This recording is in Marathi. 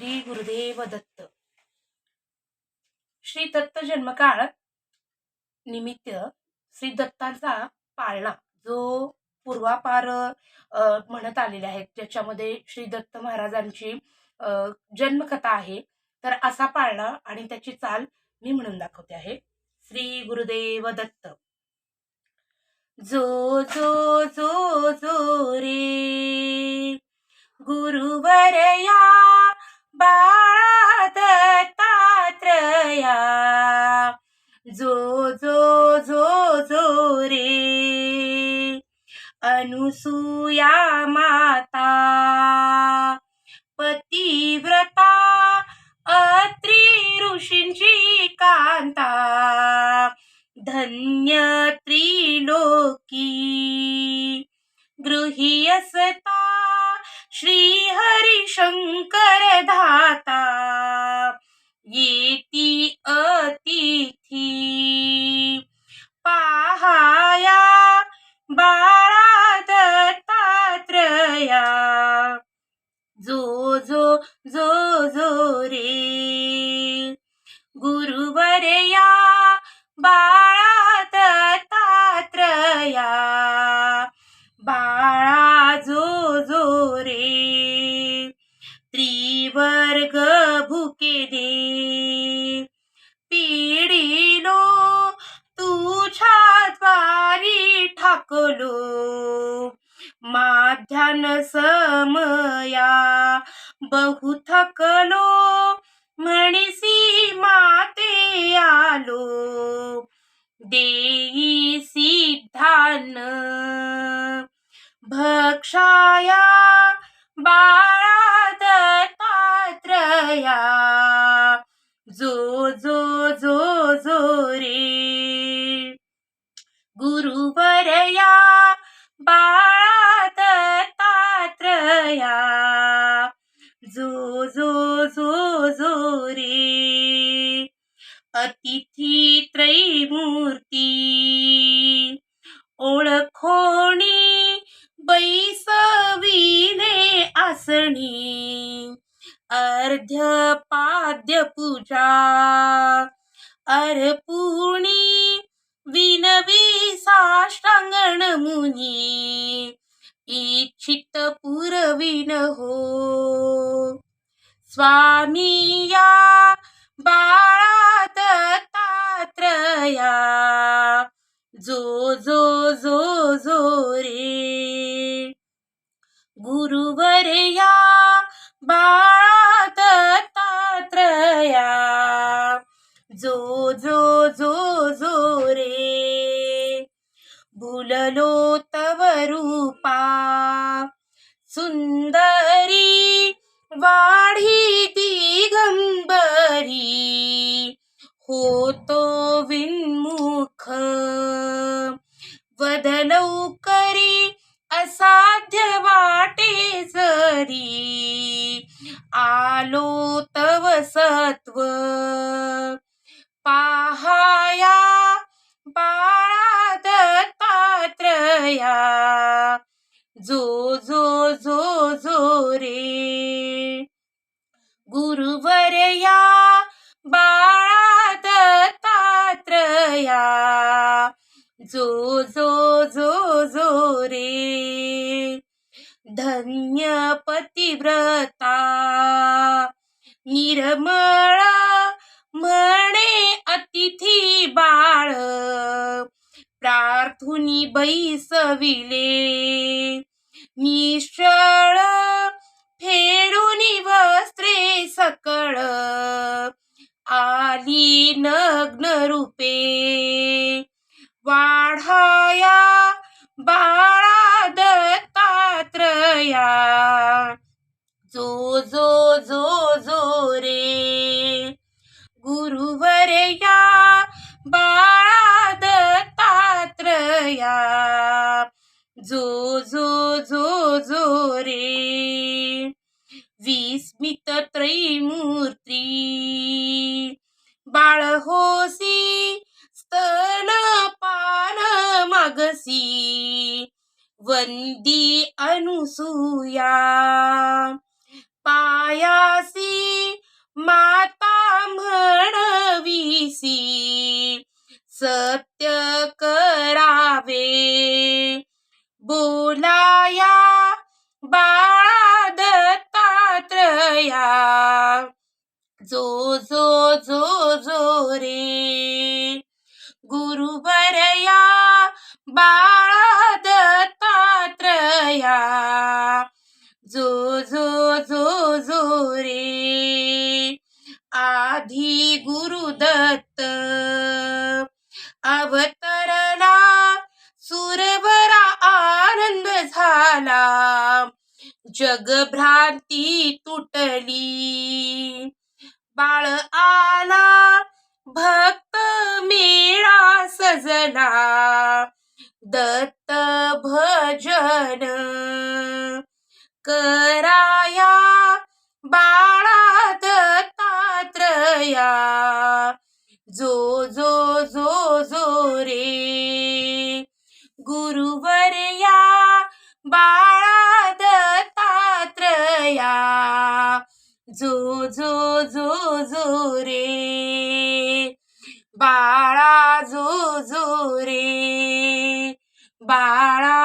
श्री गुरुदेव दत्त. श्री दत्त जन्मकाळ निमित्त श्री दत्तांचा पाळणा जो पूर्वापार म्हणत आलेले आहेत. ज्याच्यामध्ये श्री दत्त महाराजांची जन्मकथा आहे. तर असा पाळणा आणि त्याची चाल मी म्हणून दाखवते आहे. श्री गुरुदेव दत्त. जो जो जो जो रे गुरुवरया अनुसूया माता पतिव्रता अत्री ऋषींची कांता धन्य त्रिलोकी गृहीयसता श्री हरिशंकर धाता टाकलो माध्यान समया. बहु थकलो म्हणसी माते आलो. देई सिद्धान. भक्षाया बाळा दत्तात्रया. जो जो आसणी अर्ध्य पाद्य पूजा अर्पुणी विनवी साष्टांगण मुनी इच्छित पुरविन हो। स्वामी या बाळा दत्तात्रया जो जो जो जो गुरुवर्या बाळा दत्तात्रया जो जो जो जो रे. भुललो तव रूपा. सुंदरी आलो तव सत्व. पाहाया बाळा दत्तात्रया जो जो धन्य पतिव्रता निर्मळ म्हणे अतिथी बाळ प्रार्थुनी बैसविले. निश्चळ फेडूनी वस्त्रे सकळ आली नग्न रूपे. वाढाया बाळा दत्तात्रया जो जो जो जो रे. गुरुवर या बाळा दत्तात्रया जो जो जो जो रे. विस्मित त्रैमूर्ती. बाळ होसी स्तन पान मागसी. वंदी अनुसूया। पायासी माता म्हणविसी सत्य करावे। बोलाया बाळा दत्तात्रया जो जो जो जो रे। गुरुवरया बा गुरुदत्त अवतरला सुरवरा आनंद झाला। जगभ्रांती तुटली। बाळ आला भक्त मेळा सजला। दत्त भजन करा। बाळा दत्तात्रया जो जो जो जो रे. बाळा जो जो रे. बाळा